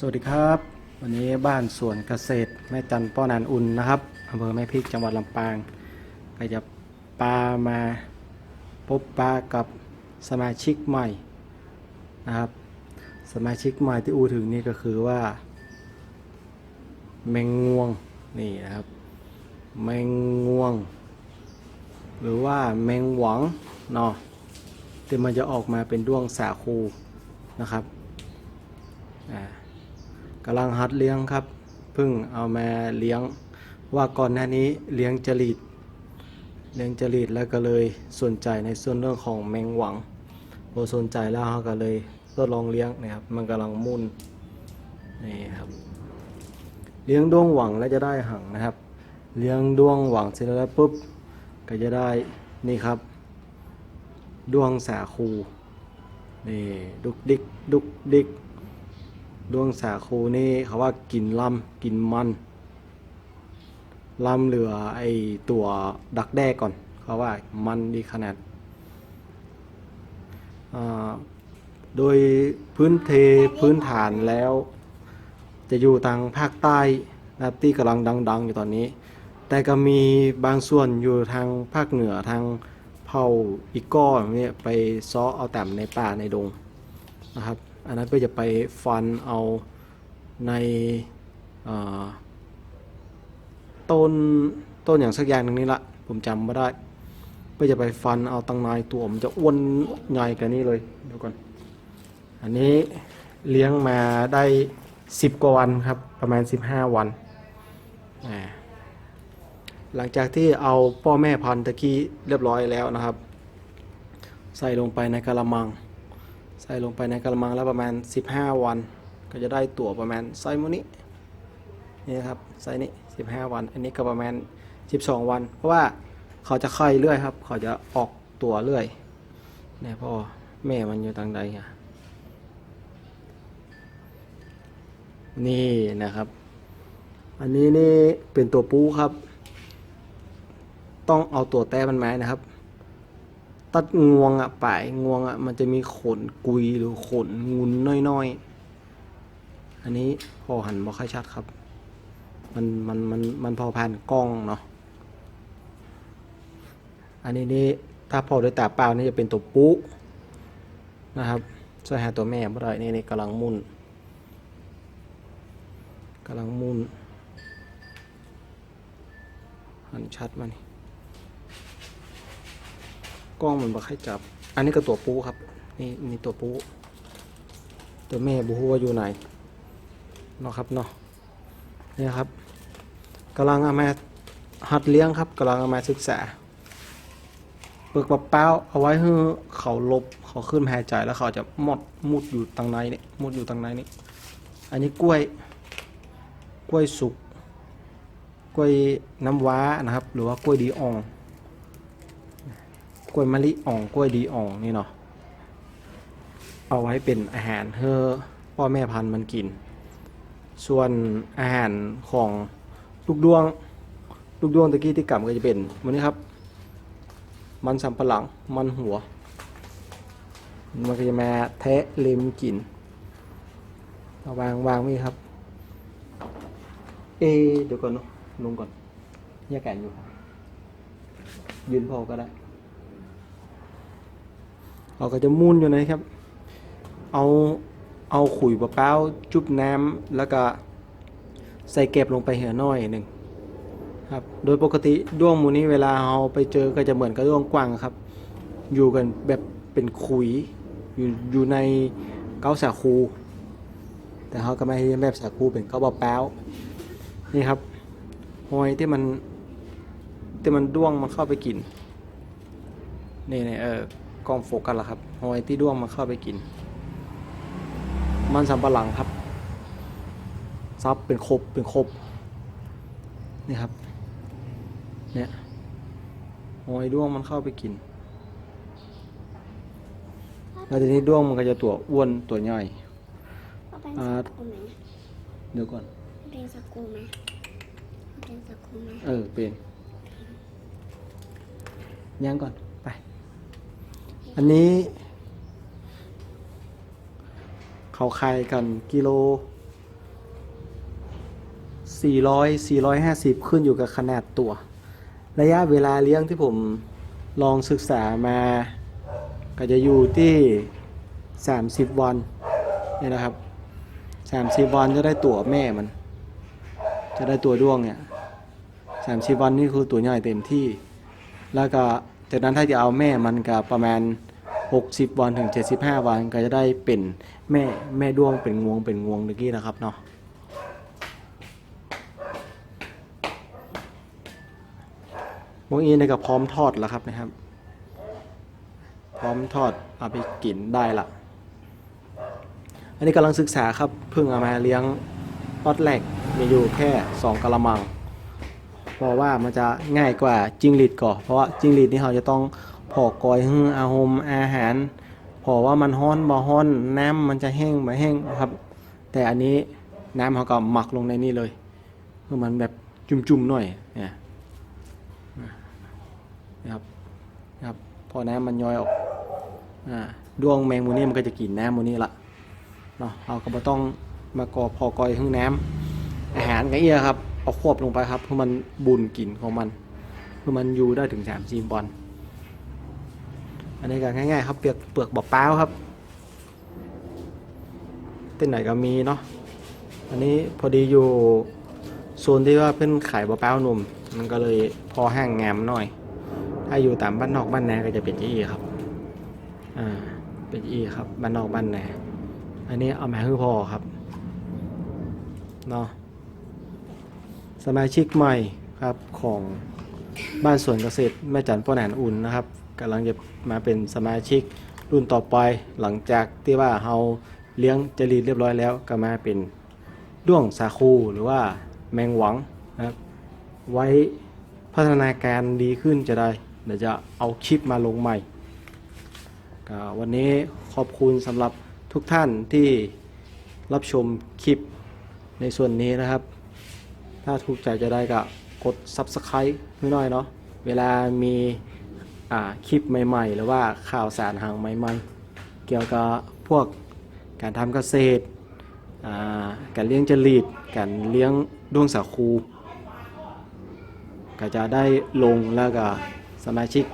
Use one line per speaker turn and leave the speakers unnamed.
สวัสดีครับ วันนี้บ้านสวนเกษตรแม่จันป้อนานอุ่นนะครับอำเภอแม่พริกจังหวัดลำปาง ก็จะปามาพบปากับสมาชิกใหม่นะครับ สมาชิกใหม่ที่อูถึงนี่ก็คือว่า แมงงวงนี่นะครับ แมงงวง หรือว่าแมงหวังเนาะที่มันจะออกมาเป็นด้วงสาคูนะครับอ่า กำลังหัดเลี้ยงครับเพิ่งเอามาเลี้ยงว่าก่อนหน้านี้เลี้ยงจรีดเลี้ยงจรีดแล้วก็เลยสนใจในส่วนเรื่องของแมงหวังพอสนใจแล้วเขาก็เลยทดลองเลี้ยงนะครับมันกำลังมุ่นนี่ครับ เลี้ยงด้วงหวังแล้วจะได้หังนะครับ เลี้ยงด้วงหวังเสร็จแล้วปุ๊บก็จะได้นี่ครับด้วงสาคูนี่ดุกดิกดุกดิก ด้วงสาคูนี่เขาว่ากินลำกินมันลำเหลือไอตัวดักแด้ก่อน เขาว่ามันดีขนาด โดยพื้นเทพื้นฐานแล้ว จะอยู่ทางภาคใต้นะที่กำลังดัง ๆ อยู่ตอนนี้ แต่ก็มีบางส่วนอยู่ทางภาคเหนือทางเผ่าอีก้ออย่างเนี่ยไปซ้อเอาแต่มในป่าในดงนะครับ อันนั้นเพื่อจะไปฟันเอาในต้นต้นอย่างสักอย่างหนึ่งนี่ละผมจำไม่ได้เพื่อจะไปฟันเอาตังนายตัวมันจะอ้วนใหญ่กันนี่เลยเดี๋ยวก่อนอันนี้เลี้ยงมาได้10กว่าวันครับประมาณ15วันหลังจากที่เอาพ่อแม่พันธุ์ตะกี้เรียบร้อยแล้วนะครับ ใส่ลงไปในกระมัง ใส่ลงไปในกระมังแล้วประมาณ 15 วัน ก็จะได้ตัวประมาณไซส์โมนี้นี่นะครับไซส์นี้ 15 วัน อันนี้ก็ประมาณ 12 วัน เพราะว่าเขาจะไข่เรื่อยครับ เขาจะออกตัวเรื่อยเนี่ยพ่อแม่มันอยู่ทางใดอะนี่นะครับ อันนี้นี่เป็นตัวปูครับ ต้องเอาตัวแต้มันไม้นะครับ ตัดงวงอะป่ายงวงอะมันจะมีขนกุยหรือขนงุนน้อยๆ อันนี้พอหันบ่ค่อยชัดครับ มันมันมันมันพอผ่านกล้องเนาะ อันนี้นี่ถ้าพอด้วยตาเปล่านี่จะเป็นตัวปูนะครับจะหาตัวแม่บ่ได้นี่นี่กำลังมุนกำลังมุนหันชัดมานี่ กล้องมันบ่ค่อยจับ อันนี้ก็ตัวปูครับ นี่นี่ตัวปูตัวแม่บูฮูว่าอยู่ไหนเนาะครับเนาะนี่ครับกำลังเอามาหัดเลี้ยงครับกำลังเอามาศึกษาเปลือกมะพร้าวเอาไว้ให้เขาลบเขาขึ้นหายใจแล้วเขาจะหมดมุดอยู่ตรงในนี่มุดอยู่ตรงในนี่อันนี้กล้วย กล้วยสุก กล้วยน้ำว้านะครับ หรือว่ากล้วยดีอ่อง กล้วยมะลิอ่องกล้วยดีอ่องนี่เนาะเอาไว้เป็นอาหารเพื่อพ่อแม่พันธุ์มันกิน ส่วนอาหารของลูกดวง ลูกดวงตะกี้ที่กลับก็จะเป็นมันนี้ครับ มันสำปะหลังมันหัว มันก็จะมาแทะเล็มกินเอาวางวางนี่ครับ เอเดี๋ยวก่อนเนอะลงก่อนแยกแกนอยู่ครับยืนพอก็ได้ เราก็จะมุนอยู่นะครับ เอาเอาขุยมะพร้าวจุบน้ำแล้วก็ใส่เก็บลงไปเหือน้อยหนึ่งครับ โดยปกติด้วงมูนี้เวลาเราไปเจอก็จะเหมือนกับด้วงกวางครับ อยู่กันแบบเป็นขุย อยู่อยู่ในเก้าสาคู แต่เขาก็ไม่ให้แบบสาคูเป็นเก้าบะแป้วนี่ครับหอยที่มันที่มันด้วงมันเข้าไปกิน นี่นี่เออ กล้องโฟกัสแล้วครับหอยที่ด้วงมันเข้าไปกิน มันสำปะหลังครับ ซับเป็นครบเป็นครบนี่ครับ เนี่ยหอยด้วงมันเข้าไปกิน แล้วทีนี้ด้วงมันก็จะตัวอ้วนตัวย่อย
เอาเป็น
อ่า
สกูไหม
เดี๋ยวก่อน
เอาเป็นสกูไหมเอาเป็นสกูไหม
เออเป็นย่างก่อนไป อันนี้เขาขายกันกิโล 400 450 ขึ้นอยู่กับขนาดตัว ระยะเวลาเลี้ยงที่ผมลองศึกษามา ก็จะอยู่ที่ 30 วันนี่นะครับ 30 วันจะได้ตัวแม่มัน จะได้ตัวด้วงเนี่ย 30 วันนี่คือตัวใหญ่เต็มที่ แล้วก็ จากนั้นถ้าจะเอาแม่มันก็ประมาณ 60 วันถึง 75 วันก็จะได้เป็นแม่แม่ด้วงเป็นงวงเป็นงวงเมื่อกี้นะครับเนาะวงอีนี่ก็พร้อมทอดแล้วครับนะครับ พร้อมทอดเอาไปกินได้ละอันนี้กำลังศึกษาครับเพิ่งเอามาเลี้ยงรอดแรกมีอยู่แค่ 2กะละมัง เพราะว่ามันจะง่ายกว่าจิงหรีดก่อนเพราะว่าจิงหรีดนี่เขาจะต้องพอกอยหื้ออาหมอาหารเพอว่ามันฮ้อนบ่ฮ้อนน้ำมันจะแห้งบ่แห้งครับ แต่อันนี้น้ำเขาก็หมักลงในนี่เลยเพื่อมันแบบจุ่มๆหน่อยเนี่ยนะครับนะครับพอน้ำมันย้อยออกอ่าดวงแมงมูนี่มันก็จะกินน้ำมูนี่ละเนาะเราก็บ่ต้องมากอพอกอยหื้อน้ำอาหารก็เอียครับ เอาควบลงไปครับเพื่อมันบุญกลิ่นของมันเพื่อมันอยู่ได้ถึงสามซีบอลอันนี้ก็ง่ายๆครับเปลือกเปลือกบอบเป้าวครับเต้นไหนก็มีเนาะอันนี้พอดีอยู่โซนที่ว่าเพิ่นขายบอเป้าวหนุ่ม มันก็เลยพอห้างงามหน่อย ถ้าอยู่ตามบ้านนอกบ้านนาก็จะเป็นยีครับอ่าเป็นยีครับบ้านนอกบ้านนาอันนี้เอามาให้พอครับเนาะ สมาชิกใหม่ครับของบ้านสวนเกษตรแม่จันพ่อแหนอุ่นนะครับกำลังจะมาเป็นสมาชิกรุ่นต่อไปหลังจากที่ว่าเราเลี้ยงจรีดเรียบร้อยแล้ว ก็มาเป็นด้วงสาคูหรือว่าแมงหวังนะครับ ไว้พัฒนาการดีขึ้นจะได้เดี๋ยวจะเอาคลิปมาลงใหม่วันนี้ขอบคุณสำหรับทุกท่านที่รับชมคลิปในส่วนนี้นะครับ ถ้าถูกใจจะได้ก็กด Subscribe นิดหน่อยเนาะเวลามีคลิปใหม่ ๆ หรือว่าข่าวสารหางใหม่ ๆ เกี่ยวกับพวกการทำเกษตร การเลี้ยงจรีด การเลี้ยงด้วงสาคู ก็จะได้ลงแล้วก็สมาชิก